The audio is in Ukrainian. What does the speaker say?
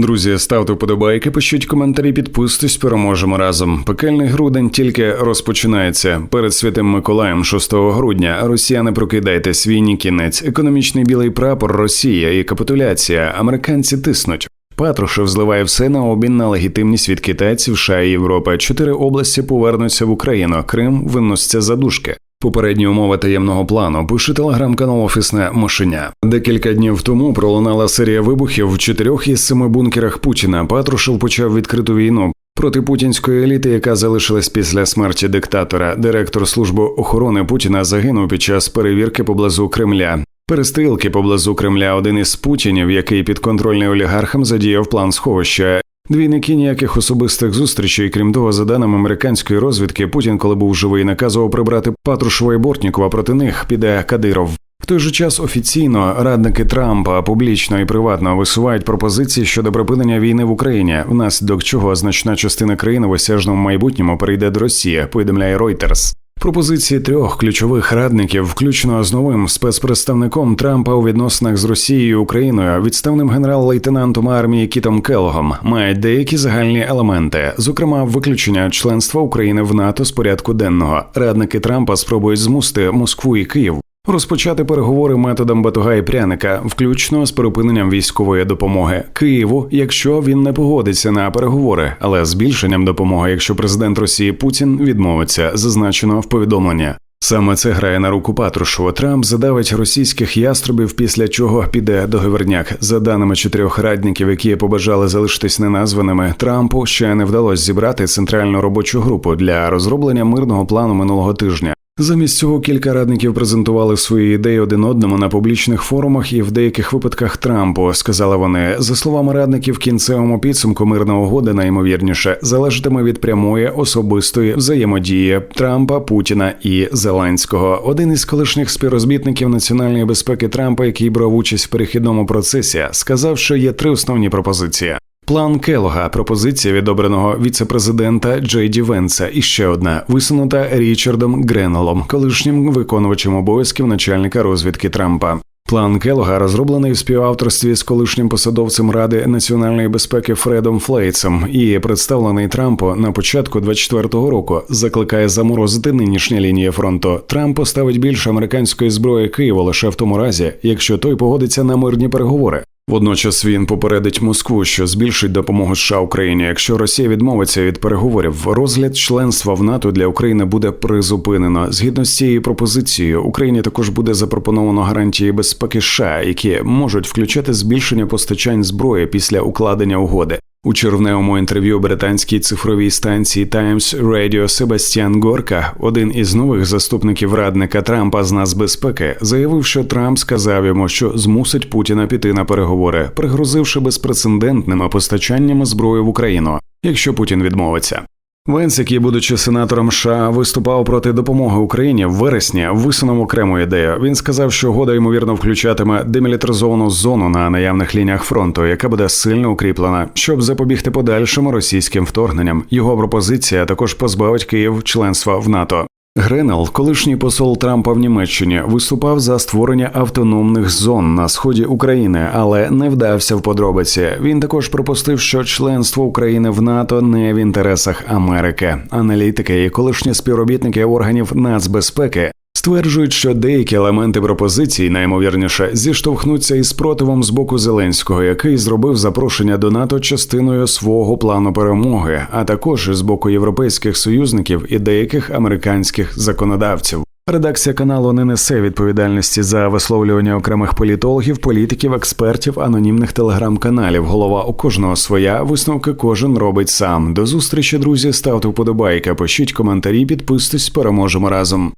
Друзі, ставте вподобайки, пишіть коментарі, підписуйтесь, переможемо разом. Пекельний грудень тільки розпочинається. Перед святим Миколаєм, 6 грудня. Росіяни прокидайтесь, війні кінець, економічний білий прапор, Росія і капітуляція. Американці тиснуть. Патрушев зливає все на обмін на легітимність від китайців, США і Європи. Чотири області повернуться в Україну. Крим виноситься за дужки. Попередні умови таємного плану пише телеграм-канал Офісне Мишеня. Декілька днів тому пролунала серія вибухів в чотирьох із семи бункерах Путіна. Патрушев почав відкриту війну проти путінської еліти, яка залишилась після смерті диктатора. Директор служби охорони Путіна загинув під час перевірки поблизу Кремля. Перестрілки поблизу Кремля один із Путінів, який підконтрольний олігархам задіяв план сховища. Двійники ніяких особистих зустрічей. Крім того, за даними американської розвідки, Путін, коли був живий, наказував прибрати Патрушева і Бортнікова проти них піде Кадиров. В той же час офіційно радники Трампа публічно і приватно висувають пропозиції щодо припинення війни в Україні, внаслідок чого значна частина країни в осяжному майбутньому перейде до Росії. Повідомляє Reuters. Пропозиції трьох ключових радників, включно з новим спецпредставником Трампа у відносинах з Росією і Україною, відставним генерал-лейтенантом армії Кітом Келлогом, мають деякі загальні елементи, зокрема виключення членства України в НАТО з порядку денного. Радники Трампа спробують змусити Москву і Київ. Розпочати переговори методом батуга і пряника, включно з припиненням військової допомоги Києву, якщо він не погодиться на переговори, але збільшенням допомоги, якщо президент Росії Путін відмовиться, зазначено в повідомленні. Саме це грає на руку Патрушеву. Трамп задавить російських яструбів, після чого піде договірняк. За даними чотирьох радників, які побажали залишитись неназваними, Трампу ще не вдалося зібрати центральну робочу групу для розроблення мирного плану минулого тижня. Замість цього кілька радників презентували свої ідеї один одному на публічних форумах і в деяких випадках Трампу. Сказали вони за словами радників, кінцевому підсумку мирна угода найімовірніше залежатиме від прямої особистої взаємодії Трампа, Путіна і Зеленського. Один із колишніх співробітників національної безпеки Трампа, який брав участь в перехідному процесі, сказав, що є три основні пропозиції. План Келога, пропозиція відобраного віцепрезидента Джей Ді Венса, і ще одна висунута Річардом Гренелом, колишнім виконувачем обов'язків начальника розвідки Трампа. План Келога розроблений в співавторстві з колишнім посадовцем Ради національної безпеки Фредом Флейтсом і представлений Трампу на початку 24-го року. Закликає заморозити нинішні лінії фронту. Трамп поставить більше американської зброї Києву лише в тому разі, якщо той погодиться на мирні переговори. Водночас він попередить Москву, що збільшить допомогу США Україні. Якщо Росія відмовиться від переговорів, розгляд членства в НАТО для України буде призупинено. Згідно з цією пропозицією, Україні також буде запропоновано гарантії безпеки США, які можуть включати збільшення постачань зброї після укладення угоди. У червневому інтерв'ю британській цифровій станції Times Radio Себастьян Горка, один із нових заступників радника Трампа з нацбезпеки, заявив, що Трамп сказав йому, що змусить Путіна піти на переговори, пригрозивши безпрецедентними постачаннями зброї в Україну, якщо Путін відмовиться. Венс, який, будучи сенатором США, виступав проти допомоги Україні в вересні, висунув окрему ідею. Він сказав, що угода ймовірно включатиме демілітаризовану зону на наявних лініях фронту, яка буде сильно укріплена, щоб запобігти подальшим російським вторгненням. Його пропозиція також позбавить Київ членства в НАТО. Гренел, колишній посол Трампа в Німеччині, виступав за створення автономних зон на сході України, але не вдався в подробиці. Він також припустив, що членство України в НАТО не в інтересах Америки. Аналітики і колишні співробітники органів нацбезпеки Стверджують, що деякі елементи пропозицій наймовірніше зіштовхнуться із спротивом з боку Зеленського, який зробив запрошення до НАТО частиною свого плану перемоги, а також з боку європейських союзників і деяких американських законодавців. Редакція каналу не несе відповідальності за висловлювання окремих політологів, політиків, експертів, анонімних телеграм-каналів. Голова у кожного своя висновки кожен робить сам. До зустрічі, друзі. Ставте вподобайка, пишіть коментарі, підписуйтесь, переможемо разом.